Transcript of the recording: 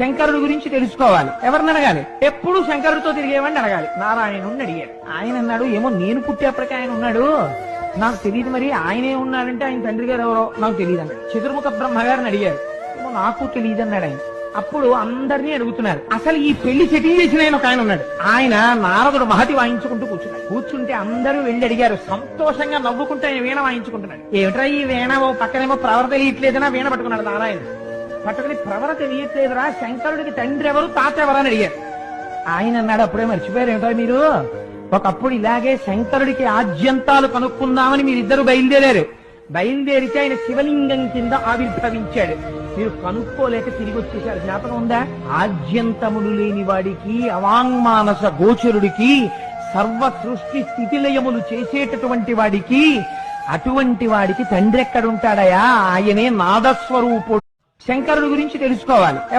శంకరుడు గురించి తెలుసుకోవాలి. ఎవరిని అడగాలి? ఎప్పుడు శంకరుడితో తిరిగేవాడిని అడగాలి. నారాయణుడిని అడిగాడు. ఆయన అన్నాడు ఏమో నేను పుట్టేప్పటికీ ఆయన ఉన్నాడు. నాకు తెలియదు మరి ఆయనే ఉన్నాడంటే ఆయన తండ్రి గారు ఎవరో నాకు తెలియదు అన్నాడు. చతుర్ముఖ బ్రహ్మగారిని అడిగారు ఏమో నాకు తెలియదు అన్నాడు ఆయన. అప్పుడు అందరినీ అడుగుతున్నారు. అసలు ఈ పెళ్ళి సెటిల్ చేసిన ఆయన ఒక ఆయన ఉన్నాడు. ఆయన నారదుడు మహతి వాయించుకుంటూ కూర్చున్నాడు. కూర్చుంటే అందరూ వెళ్ళి అడిగారు. సంతోషంగా నవ్వుకుంటే ఆయన వీణ వాయించుకుంటున్నాడు. ఏమిట్రా ఈ వీణ? ఓ పక్కనేమో ప్రవర తెలియట్లేదనా వీణ పట్టుకున్నాడు నారాయణ పట్టుకుని ప్రవర తెలియట్లేదురా. శంకరుడికి తండ్రి ఎవరు తాత ఎవరు అని అడిగారు. ఆయన అన్నాడు అప్పుడే మర్చిపోయారు ఏమిటో మీరు? ఒకప్పుడు ఇలాగే శంకరుడికి ఆద్యంతాలు కనుక్కుందామని మీరిద్దరు బయలుదేరారు. బయలుదేరితే ఆయన శివలింగం కింద ఆవిర్భవించాడు. మీరు కనుక్కోలేక తిరిగి వచ్చేసారు. జ్ఞాపకం ఉందా? ఆద్యంతములు లేని వాడికి అవాంగ్మానస గోచరుడికి సర్వ సృష్టి స్థితిలయములు చేసేటటువంటి వాడికి అటువంటి వాడికి తండ్రి ఎక్కడుంటాడయా? ఆయనే నాదస్వరూపుడు. శంకరుడు గురించి తెలుసుకోవాలి. ఎవరు